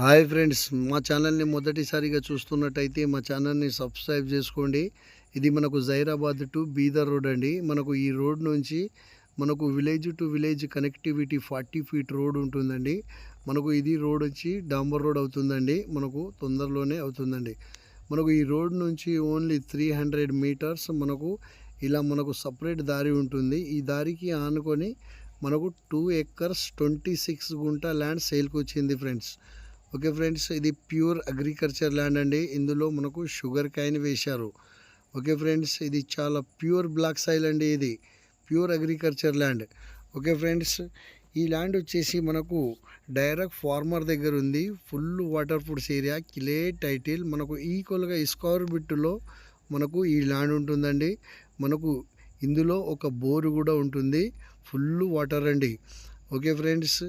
Hi friends మా ఛానల్ని మొదటిసారిగా చూస్తున్నట్టయితే మా ఛానల్ని సబ్స్క్రైబ్ చేసుకోండి. ఇది మనకు జైరాబాద్ టు బీదర్ రోడ్ అండి. మనకు ఈ రోడ్ నుంచి మనకు village to village connectivity forty feet road ఉంటుందండి. మనకు ఇది రోడ్ వచ్చి డాంబర్ రోడ్ అవుతుందండి. మనకు తొందరలోనే అవుతుందండి. మనకు ఈ రోడ్ నుంచి ఓన్లీ త్రీ హండ్రెడ్ మీటర్స్ మనకు ఇలా మనకు సపరేట్ దారి ఉంటుంది. ఈ దారికి ఆనుకొని మనకు టూ ఎకర్స్ ట్వంటీ సిక్స్ గుంట ల్యాండ్ సేల్కి వచ్చింది ఫ్రెండ్స్. ఓకే ఫ్రెండ్స్ ఇది ప్యూర్ అగ్రికల్చర్ ల్యాండ్ అండి. ఇందులో మనకు షుగర్ కాయిన్ వేశారు. ఓకే ఫ్రెండ్స్ ఇది చాలా ప్యూర్ బ్లాక్ సాయిల్ అండి ఇది. Pure agriculture land. Okay friends ఈ ల్యాండ్ వచ్చేసి మనకు డైరెక్ట్ ఫార్మర్ దగ్గర ఉంది. ఫుల్ వాటర్ ఫుడ్స్ ఏరియా కిలే టైటిల్. మనకు ఈక్వల్గా స్క్వేర్ బిట్టులో మనకు ఈ ల్యాండ్ ఉంటుందండి. మనకు ఇందులో ఒక బోరు కూడా ఉంటుంది. ఫుల్ వాటర్ అండి. ఓకే ఫ్రెండ్స్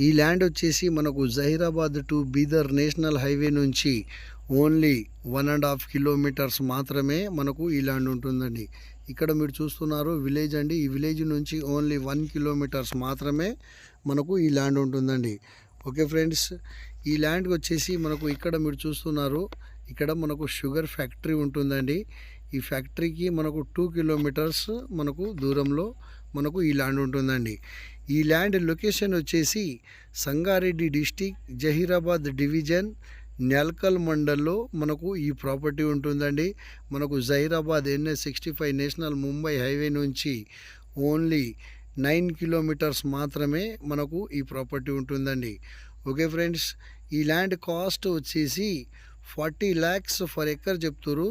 ఈ ల్యాండ్ వచ్చేసి మనకు Zaheerabad to Bidar national highway నుంచి only one and half kilometres మాత్రమే మనకు ఈ ల్యాండ్ ఉంటుందండి. ఇక్కడ మీరు చూస్తున్నారు విలేజ్ అండి. ఈ విలేజ్ నుంచి ఓన్లీ వన్ కిలోమీటర్స్ మాత్రమే మనకు ఈ ల్యాండ్ ఉంటుందండి. ఓకే ఫ్రెండ్స్ ఈ ల్యాండ్కి వచ్చేసి మనకు ఇక్కడ మీరు చూస్తున్నారు. ఇక్కడ మనకు షుగర్ ఫ్యాక్టరీ ఉంటుందండి. ఈ ఫ్యాక్టరీకి మనకు టూ కిలోమీటర్స్ మనకు దూరంలో మనకు ఈ ల్యాండ్ ఉంటుందండి. ఈ ల్యాండ్ లొకేషన్ వచ్చేసి సంగారెడ్డి డిస్టిక్ జహీరాబాద్ డివిజన్ నెల్కల్ మండల్లో మనకు ఈ ప్రాపర్టీ ఉంటుందండి. మనకు Zaheerabad NS sixty five national Mumbai highway నుంచి ఓన్లీ నైన్ కిలోమీటర్స్ మాత్రమే మనకు ఈ ప్రాపర్టీ ఉంటుందండి. ఓకే ఫ్రెండ్స్ ఈ ల్యాండ్ కాస్ట్ వచ్చేసి ఫార్టీ ల్యాక్స్ ఫర్ ఎకర్ చెప్తారు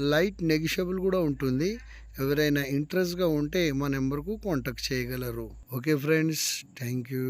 లైట్ నెగిషియబుల్ కూడా ఉంటుంది. ఎవరైనా ఇంట్రెస్ట్గా ఉంటే మా నెంబర్కు కాంటాక్ట్ చేయగలరు. Okay friends thank you